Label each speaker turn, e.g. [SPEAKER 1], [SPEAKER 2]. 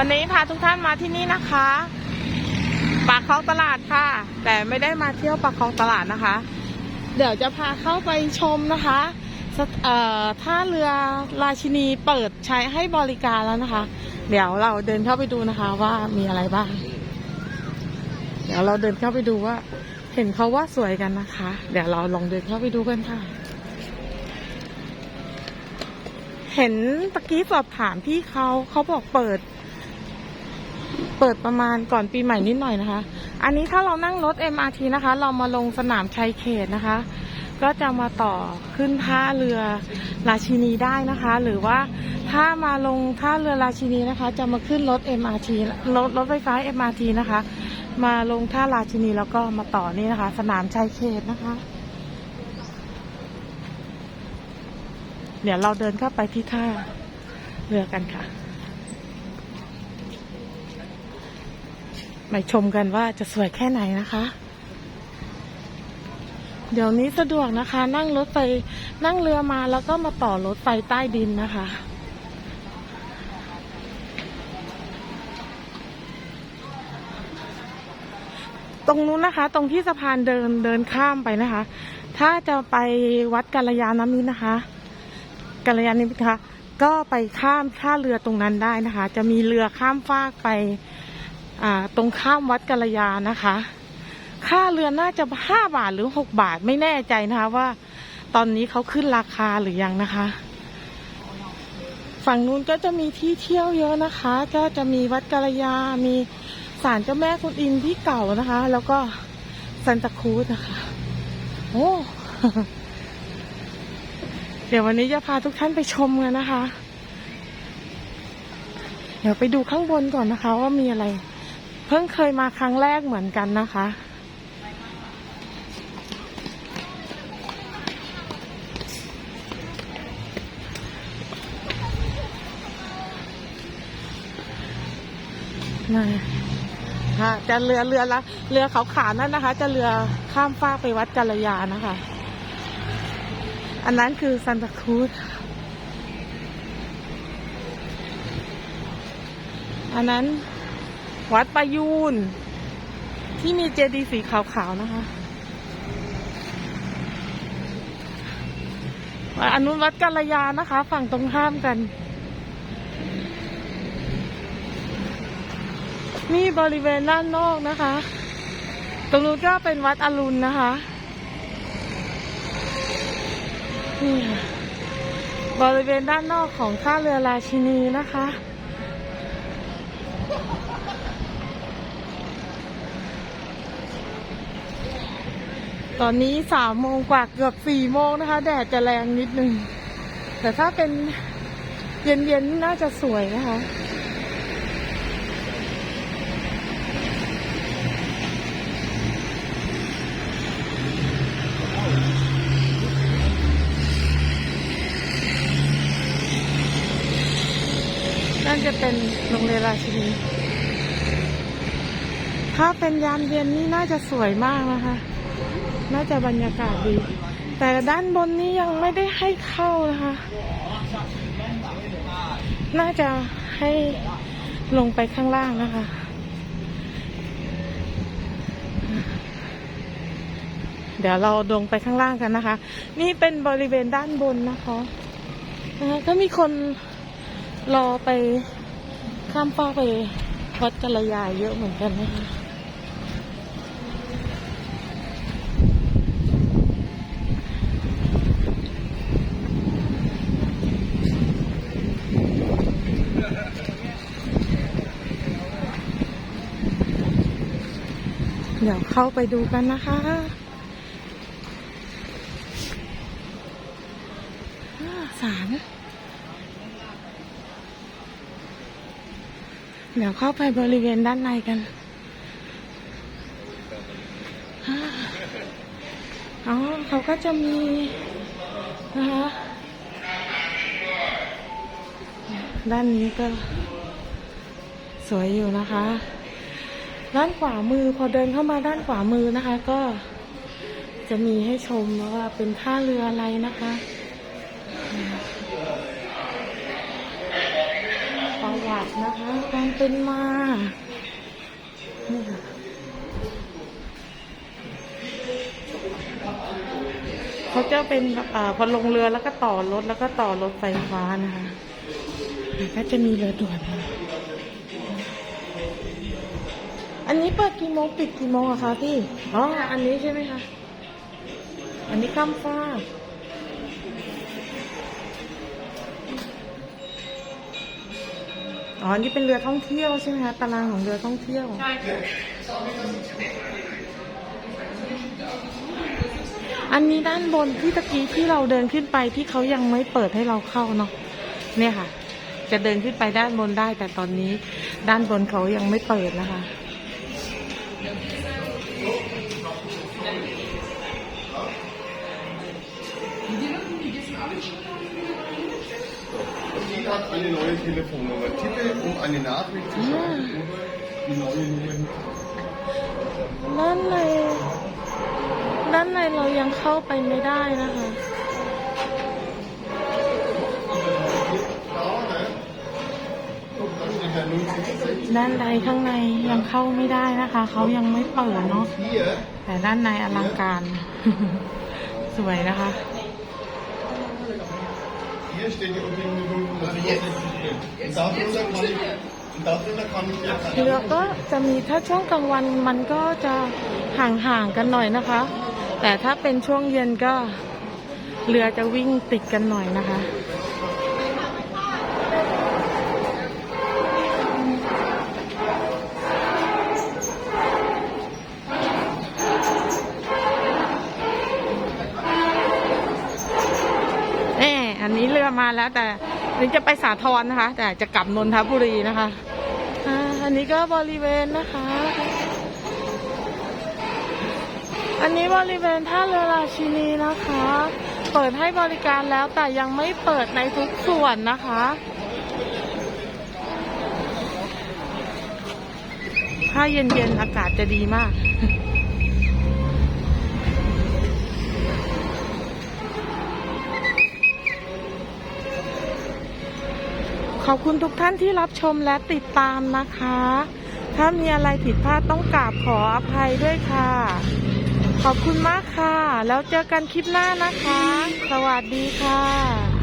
[SPEAKER 1] วันนี้พาทุกท่านมาที่นี่นะคะ ปากคลองตลาดค่ะ แต่ไม่ได้มาเที่ยวปากคลองตลาดนะคะ เดี๋ยวจะพาเข้าไปชมนะคะท่าเรือราชินีเปิดใช้ให้บริการแล้วนะคะ เดี๋ยวเราเดินเข้าไปดูนะคะว่ามีอะไรบ้าง เดี๋ยวเราเดินเข้าไปดูว่า เห็นเขาว่าสวยกันนะคะ เดี๋ยวเราลองเดินเข้าไปดูกันค่ะ เห็นตะกี้สอบถามพี่เขาเขาบอกเปิด เปิดประมาณก่อนปีใหม่นิดหน่อยนะคะ อันนี้ถ้าเรานั่งรถ MRT นะคะ เรามาลงสนามชัยเขตนะคะ ก็จะมาต่อขึ้นท่าเรือราชินีได้นะคะ หรือว่าถ้ามาลงท่าเรือราชินีนะคะ จะมาขึ้นรถ MRT รถรถไฟฟ้า MRT นะคะ มาลงท่าราชินีแล้วก็มาต่อนี่นะคะ สนามชัยเขตนะคะ เดี๋ยวเราเดินเข้าไปที่ท่าเรือกันค่ะ ไปชมกันว่าจะสวยแค่ไหนนะคะ เดี๋ยวนี้สะดวกนะคะ นั่งรถไฟนั่งเรือมาแล้วก็มาต่อรถไฟใต้ดินนะคะตรงนู้นนะคะ ตรงที่สะพานเดินเดินข้ามไปนะคะ ถ้าจะไปวัดกัลยาณมิตรนะคะกัลยาณมิตรคะก็ไปข้ามท่าเรือตรงนั้นได้นะคะ จะมีเรือข้ามฟากไป ตรงข้ามวัดกัลยานะคะ ค่าเรือน่าจะห้าบาทหรือหกบาทไม่แน่ใจนะคะว่า ตอนนี้เขาขึ้นราคาหรือยังนะคะ ฝั่งนู้นก็จะมีที่เที่ยวเยอะนะคะ ก็จะมีวัดกัลยา มีศาลเจ้าแม่คุณอินที่เก่านะคะ แล้วก็ซันตาคูสนะคะ โอ้เดี๋ยววันนี้จะพาทุกท่านไปชมกันนะคะ เดี๋ยวไปดูข้างบนก่อนนะคะว่ามีอะไร เพิ่งเคยมาครั้งแรกเหมือนกันนะคะนะค่ะจะเรือเรือละเรือเขาวๆนั่นนะคะ จะเรือข้ามฟากไปวัดกัลยานะคะ อันนั้นคือซันตาครูสอันนั้น วัดประยูน ที่มีเจดีย์สีขาวๆนะคะอันนู้นวัดกัลยานะคะ ฝั่งตรงข้ามกัน นี่บริเวณด้านนอกนะคะ ตรงนู้นก็เป็นวัดอรุณนะคะนี่ค่ะบริเวณด้านนอกของท่าเรือราชินีนะคะ ตอนนี้สามโมงกว่าเกือบสี่โมงนะคะ แดดจะแรงนิดนึง แต่ถ้าเป็นเย็นๆน่าจะสวยนะคะน่าจะเป็นโรงเรียนราชินีถ้าเป็นยามเย็นนี่น่าจะสวยมากนะคะ น่าจะบรรยากาศดี แต่ด้านบนนี้ยังไม่ได้ให้เข้านะคะ น่าจะให้ลงไปข้างล่างนะคะ เดี๋ยวเราลงไปข้างล่างกันนะคะ นี่เป็นบริเวณด้านบนนะคะนะคะก็มีคนรอไปข้ามฟ้าไปวัดกัลยาเยอะเหมือนกันนะคะ ดี๋ยวเข้าไปดูกันนะคะอ่าศาลเดี๋ยวเข้าไปบริเวณด้านในกัน อ๋อ เขาก็จะมีนะคะด้านนี้ก็สวยอยู่นะคะ ด้านขวามือพอเดินเข้ามาด้านขวามือนะคะ ก็จะมีให้ชมว่าเป็นท่าเรืออะไรนะคะประวัตินะคะความเป็นมานี่ค่ะเขาจะเป็นอพอลงเรือแล้วก็ต่อรถแล้วก็ต่อรถไฟฟ้านะคะแล้วก็จะมีเรือด่วน อันนี้เปิดกี่โมงปิดกี่โมงอะคะพี่ อ๋อ อันนี้ใช่ไหมคะ อันนี้ข้ามฟ้าอ๋ออันนี้เป็นเรือท่องเที่ยวใช่ไหมคะ ตารางของเรือท่องเที่ยว
[SPEAKER 2] ใช่ค่ะ
[SPEAKER 1] อันนี้ด้านบนที่ตะกี้ที่เราเดินขึ้นไปที่เขายังไม่เปิดให้เราเข้าเนาะ เนี่ยค่ะ จะเดินขึ้นไปด้านบนได้แต่ตอนนี้ ด้านบนเขายังไม่เปิดนะคะ
[SPEAKER 3] Die hat eine neue Telefonnummer. Tippe, um eine Nachricht zu schreiben oder die neue Nummer.
[SPEAKER 1] ด้านในด้านในเรายังเข้าไปไม่ได้นะคะ ด้านในข้างในยังเข้าไม่ได้นะคะ เขายังไม่เปิดเนาะแต่ด้านในอลังการ สวยนะคะเรือก็จะมีถ้าช่วงกลางวันมันก็จะห่างๆกันหน่อยนะคะ แต่ถ้าเป็นช่วงเย็นก็เรือจะวิ่งติดกันหน่อยนะคะ มาแล้วแต่นนี้จะไปสาทรนะคะ แต่จะกลับนนทบุรีนะคะอันนี้ก็บริเวณนะคะ อันนี้บริเวณท่าเรือราชินีนะคะ เปิดให้บริการแล้วแต่ยังไม่เปิดในทุกส่วนนะคะถ้าเย็นๆอากาศจะดีมาก ขอบคุณทุกท่านที่รับชมและติดตามนะคะ ถ้ามีอะไรผิดพลาดต้องกราบขออภัยด้วยค่ะ ขอบคุณมากค่ะ แล้วเจอกันคลิปหน้านะคะ สวัสดีค่ะ